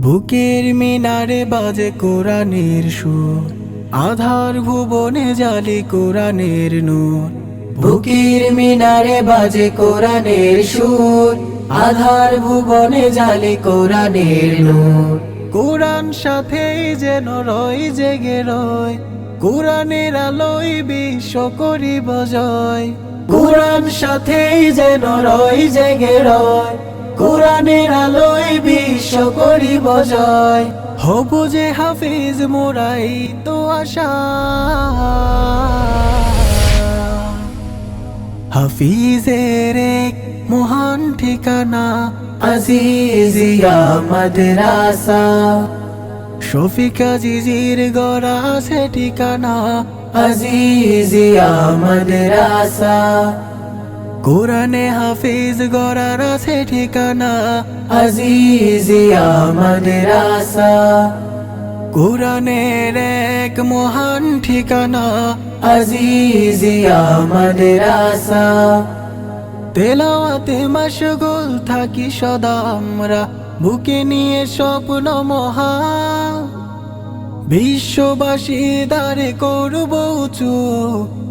বুকের মিনারে বাজে কোরআনের সুর। আধার ভুবনে জালি কোরআনের নূর। বুকের মিনারে বাজে কোরআনের সুর। আধার ভুবনে জালি কোরআনের নূর। কোরআন সাথে যেন রয়, জেগে রয়। কোরআনের আলোয় বিশ্ব করিব জয়। কোরআন সাথে যেন রয়, জেগে রয়। কোরআনের আলোয় বিশ্ব করিব জয়। হব যে হাফিজ মোরাই তো আশা। হাফিজের এক মহান ঠিকানা আজিজিয়া মাদ্রাসা শফিকা জিজির গড়া সে ঠিকানা আজিজিয়া মাদ্রাসা কোরআনে হাফিজ গড়ার আছে ঠিকানা আমাদের আশা কোরআনের এক মহান ঠিকানা আজিজিয়া মাদ্রাসা তেলাওয়াতে মশগুল থাকি সদা আমরা বুকে নিয়ে স্বপ্ন মহা। বিশ্ববাসী দারে করব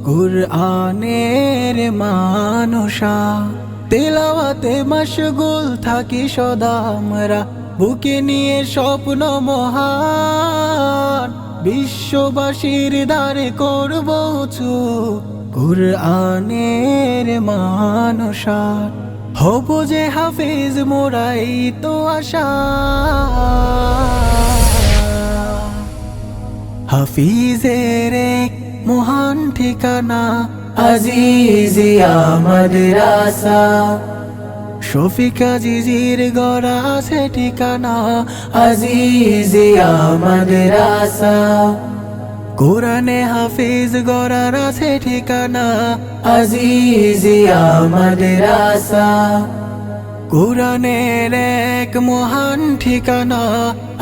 কুরআনের মানুষা। তেলাওয়াতে মশগুল থাকি সদা আমরা। বুকে নিয়ে স্বপ্ন মহান। বিশ্ববাসীর দ্বারে করব কুরআনের মানুষা। হব যে হাফিজ মোরাই তো আশা। হাফিজের মহান ঠিকানা আজিজিয়া মাদ্রাসা শফিকা জিজির গড়া আছে ঠিকানা আজিজিয়া মাদ্রাসা কোরআনে হাফিজ গড়ার আছে ঠিকানা আজিজিয়া মাদ্রাসা কোরআনের এক মহান ঠিকানা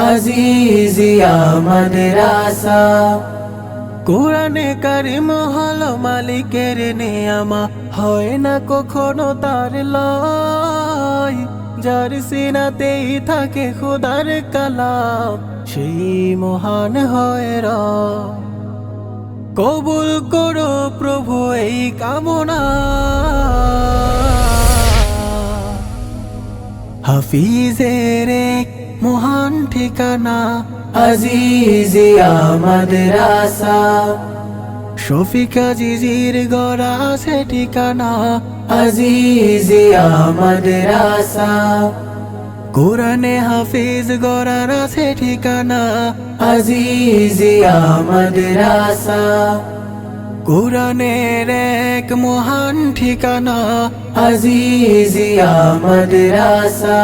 আজিজিয়া মাদ্রাসা কোরআনে কারিম হলো মালিকের নিয়ামা, হয় না কখনো তার লয়। সিনাতেই থাকে খুদার কালাম, সেই মহান হয় রা কবুল করো প্রভু এই কামনা। হাফিজের মহান ঠিকানা আজিজিয়া মাদ্রাসা শফিকা জিজির গড়া সে ঠিকানা আজিজিয়া মাদ্রাসা কোরআনে হাফিজ গড়ার আছে ঠিকানা আজিজিয়া মাদ্রাসা কোরআনের এক মহান ঠিকানা আজিজিয়া মাদ্রাসা